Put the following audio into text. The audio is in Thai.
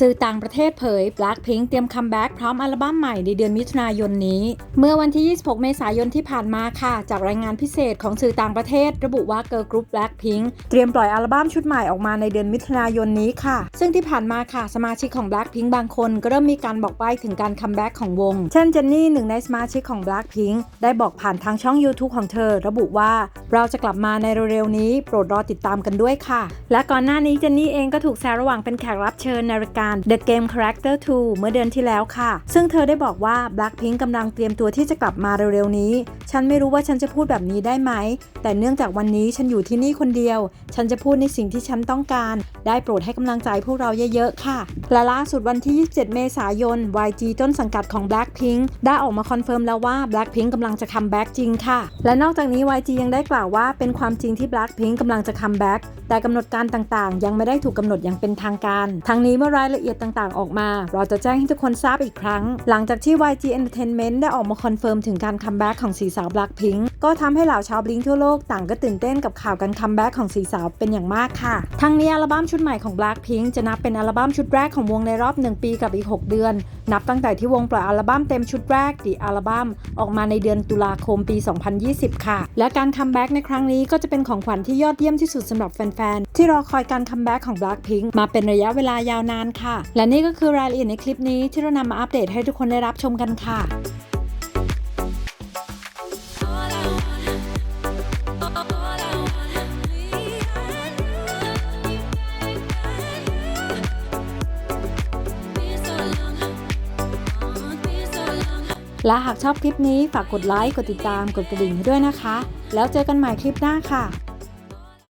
สื่อต่างประเทศเผย Blackpink เตรียมคัมแบ็กพร้อมอัลบั้มใหม่ในเดือนมิถุนายนนี้ เมื่อวันที่ 26 เมษายนที่ผ่านมาค่ะ จากรายงานพิเศษของสื่อต่างประเทศ ระบุว่าเกิร์ลกรุ๊ป Blackpink เตรียมปล่อยอัลบั้มชุดใหม่ออกมาในเดือนมิถุนายนนี้ค่ะ ซึ่งที่ผ่านมาค่ะ สมาชิกของ Blackpink บางคนก็เริ่มมีการบอกใบ้ถึงการคัมแบ็กของวง เช่นเจนนี่หนึ่งในสมาชิกของ Blackpink ได้บอกผ่านทางช่อง YouTube ของเธอ ระบุว่าเราจะกลับมาในเร็วๆนี้ โปรดรอติดตามกันด้วยค่ะ และก่อนหน้านี้เจนนี่เองก็ถูกแซวระหว่างเป็นแขกรับเชิญในรายการ The Game Character 2 เมื่อเดือนที่แล้วค่ะ ซึ่งเธอได้บอกว่า Blackpink กำลังเตรียมตัวที่จะกลับมาเร็วๆนี้ ฉันไม่รู้ว่าฉันจะพูดแบบนี้ได้ไหม แต่เนื่องจากวันนี้ฉันอยู่ที่นี่คนเดียว ฉันจะพูดในสิ่งที่ฉันต้องการ ได้โปรดให้กำลังใจพวกเราเยอะๆค่ะ และล่าสุดวันที่ 27 เมษายน YG ต้นสังกัดของ Blackpink ได้ออกมาคอนเฟิร์มแล้วว่า Blackpink กำลังจะคัมแบ็กจริงค่ะ และนอกจากนี้ YG ยังได้กล่าวว่าเป็นความจริงที่ Blackpink กำลังจะคัมแบ็กแต่กำหนดการต่างๆ ยังไม่ได้ถูกกำหนดอย่างเป็นทางการ ทั้งนี้เมื่อรายละเอียดต่างๆ ออกมา เราจะแจ้งให้ทุกคนทราบอีกครั้ง หลังจากที่ YG Entertainment ได้ออกมาคอนเฟิร์มถึงการคัมแบ็กของสีสาว Blackpink ก็ทำให้เหล่าชาวบลิงทั่วโลกต่างก็ตื่นเต้นกับข่าวการคัมแบ็กของสีสาวเป็นอย่างมากค่ะทั้งนี้อัลบั้มชุดใหม่ของ Blackpink จะนับเป็นอัลบั้มชุดแรกของวงในรอบ 1 ปีกับอีก 6 เดือน นับตั้งแต่ที่วงปล่อยอัลบั้มเต็มชุดแรก The อัลบั้มออกมาในเดือนตุลาคมปี 2020 ค่ะ และการคัมแบ็กในครั้งนี้ก็จะเป็นของขวัญที่ยอดเยี่ยมที่สุดสำหรับแฟนๆ ที่รอคอยการคัมแบ็กของ Blackpink มาเป็นระยะเวลายาวนานค่ะ และนี่ก็คือรายละเอียดในคลิปนี้ที่เรานำมาอัปเดตให้ทุกคนได้รับชมกันค่ะและหากชอบคลิปนี้ฝากกดไลค์ กดติดตาม กดกระดิ่งให้ด้วยนะคะ แล้วเจอกันใหม่คลิปหน้าค่ะ